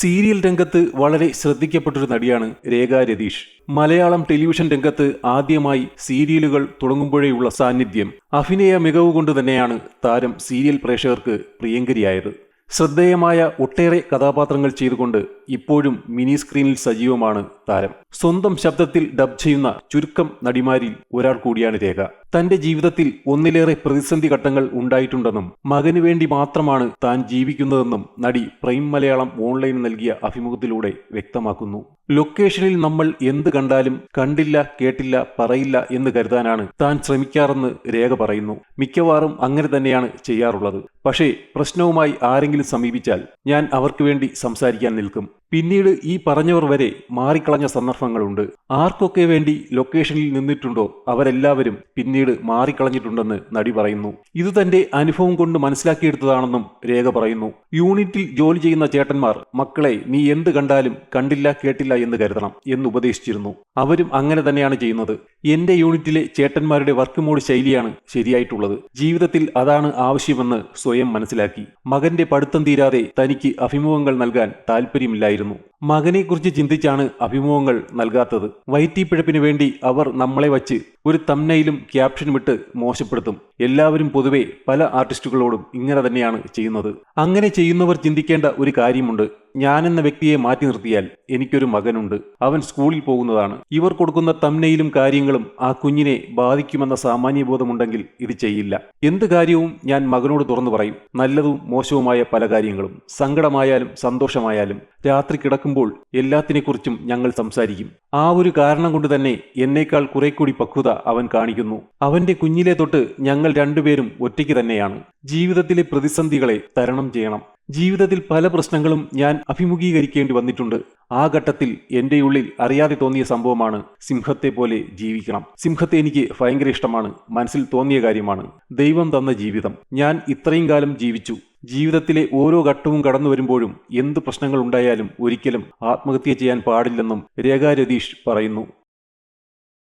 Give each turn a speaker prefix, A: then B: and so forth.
A: Serial രംഗത്ത് വളരെ ശ്രദ്ധിക്കപ്പെട്ടൊരു നടിയാണ് രേഖ രതീഷ്. മലയാളം ടെലിവിഷൻ രംഗത്ത് ആദ്യമായി സീരിയലുകൾ തുടങ്ങുമ്പോഴേയുള്ള സാന്നിധ്യം അഭിനയ മികവ് കൊണ്ട് തന്നെയാണ് താരം സീരിയൽ പ്രേക്ഷകർക്ക് പ്രിയങ്കരിയായത്. ശ്രദ്ധേയമായ ഒട്ടേറെ കഥാപാത്രങ്ങൾ ചെയ്തുകൊണ്ട് ഇപ്പോഴും മിനി സ്ക്രീനിൽ സജീവമാണ് താരം. സ്വന്തം ശബ്ദത്തിൽ ഡബ് ചെയ്യുന്ന ചുരുക്കം നടിമാരിൽ ഒരാൾ കൂടിയാണ് രേഖ. തന്റെ ജീവിതത്തിൽ ഒന്നിലേറെ പ്രതിസന്ധി ഘട്ടങ്ങൾ ഉണ്ടായിട്ടുണ്ടെന്നും മകന് വേണ്ടി മാത്രമാണ് താൻ ജീവിക്കുന്നതെന്നും നടി പ്രൈം മലയാളം ഓൺലൈൻ നൽകിയ അഭിമുഖത്തിലൂടെ വ്യക്തമാക്കുന്നു. ലൊക്കേഷനിൽ നമ്മൾ എന്ത് കണ്ടാലും കണ്ടില്ല കേട്ടില്ല പറയില്ല എന്ന് കരുതാനാണ് താൻ ശ്രമിക്കാറെന്ന് രേഖ പറയുന്നു. മിക്കവാറും അങ്ങനെ തന്നെയാണ് ചെയ്യാറുള്ളത്. പക്ഷേ പ്രശ്നവുമായി ആരെങ്കിലും സമീപിച്ചാൽ ഞാൻ അവർക്ക് വേണ്ടി സംസാരിക്കാൻ നിൽക്കും. പിന്നീട് ഈ പറഞ്ഞവർ വരെ മാറിക്കളഞ്ഞ സന്ദർഭങ്ങളുണ്ട്. ആർക്കൊക്കെ വേണ്ടി ലൊക്കേഷനിൽ നിന്നിട്ടുണ്ടോ അവരെല്ലാവരും പിന്നീട് മാറിക്കളഞ്ഞിട്ടുണ്ടെന്ന് നടി പറയുന്നു. ഇത് തന്റെ അനുഭവം കൊണ്ട് മനസ്സിലാക്കിയെടുത്തതാണെന്നും രേഖ പറയുന്നു. യൂണിറ്റിൽ ജോലി ചെയ്യുന്ന ചേട്ടന്മാർ മക്കളെ നീ എന്ത് കണ്ടാലും കണ്ടില്ല കേട്ടില്ല എന്ന് കരുതണം എന്ന് ഉപദേശിച്ചിരുന്നു. അവരും അങ്ങനെ തന്നെയാണ് ചെയ്യുന്നത്. എന്റെ യൂണിറ്റിലെ ചേട്ടന്മാരുടെ വർക്ക് മോഡ് ശൈലിയാണ് ശരിയായിട്ടുള്ളത്. ജീവിതത്തിൽ അതാണ് ആവശ്യമെന്ന് സ്വയം മനസ്സിലാക്കി. മകന്റെ പഠിത്തം തീരാതെ തനിക്ക് അഭിമുഖങ്ങൾ നൽകാൻ താല്പര്യമില്ലായിരുന്നു. മകനെക്കുറിച്ച് ചിന്തിച്ചാണ് അഭിമുഖങ്ങൾ നൽകാത്തത്. വയറ്റിപ്പിഴപ്പിന് വേണ്ടി അവർ നമ്മളെ വച്ച് ഒരു തമ്മനയിലും ക്യാപ്ഷനും ഇട്ട് മോശപ്പെടുത്തും. എല്ലാവരും പൊതുവെ പല ആർട്ടിസ്റ്റുകളോടും ഇങ്ങനെ തന്നെയാണ് ചെയ്യുന്നത്. അങ്ങനെ ചെയ്യുന്നവർ ചിന്തിക്കേണ്ട ഒരു കാര്യമുണ്ട്. ഞാനെന്ന വ്യക്തിയെ മാറ്റി നിർത്തിയാൽ എനിക്കൊരു മകനുണ്ട്. അവൻ സ്കൂളിൽ പോകുന്നതാണ്. ഇവർ കൊടുക്കുന്ന തമ്മനയിലും കാര്യങ്ങളും ആ കുഞ്ഞിനെ ബാധിക്കുമെന്ന സാമാന്യബോധമുണ്ടെങ്കിൽ ഇത് ചെയ്യില്ല. എന്ത് കാര്യവും ഞാൻ മകനോട് തുറന്നു പറയും. നല്ലതും മോശവുമായ പല കാര്യങ്ങളും. സങ്കടമായാലും സന്തോഷമായാലും രാത്രി കിടക്കുമ്പോൾ എല്ലാത്തിനെക്കുറിച്ചും ഞങ്ങൾ സംസാരിക്കും. ആ ഒരു കാരണം കൊണ്ട് തന്നെ എന്നേക്കാൾ കുറെ കൂടി പക്വത അവൻ കാണിക്കുന്നു. അവന്റെ കുഞ്ഞിലെ തൊട്ട് ഞങ്ങൾ രണ്ടുപേരും ഒറ്റയ്ക്ക് തന്നെയാണ്. ജീവിതത്തിലെ പ്രതിസന്ധികളെ തരണം ചെയ്യണം. ജീവിതത്തിൽ പല പ്രശ്നങ്ങളും ഞാൻ അഭിമുഖീകരിക്കേണ്ടി വന്നിട്ടുണ്ട്. ആ ഘട്ടത്തിൽ എന്റെ ഉള്ളിൽ അറിയാതെ തോന്നിയ സംഭവമാണ് സിംഹത്തെ പോലെ ജീവിക്കണം. സിംഹത്തെ എനിക്ക് ഭയങ്കര ഇഷ്ടമാണ്. മനസ്സിൽ തോന്നിയ കാര്യമാണ്. ദൈവം തന്ന ജീവിതം. ഞാൻ ഇത്രയും കാലം ജീവിച്ചു. ജീവിതത്തിലെ ഓരോ ഘട്ടവും കടന്നു വരുമ്പോഴും എന്ത് പ്രശ്നങ്ങൾ ഉണ്ടായാലും ഒരിക്കലും ആത്മഹത്യ ചെയ്യാൻ പാടില്ലെന്നും രേഖാ രതീഷ് പറയുന്നു.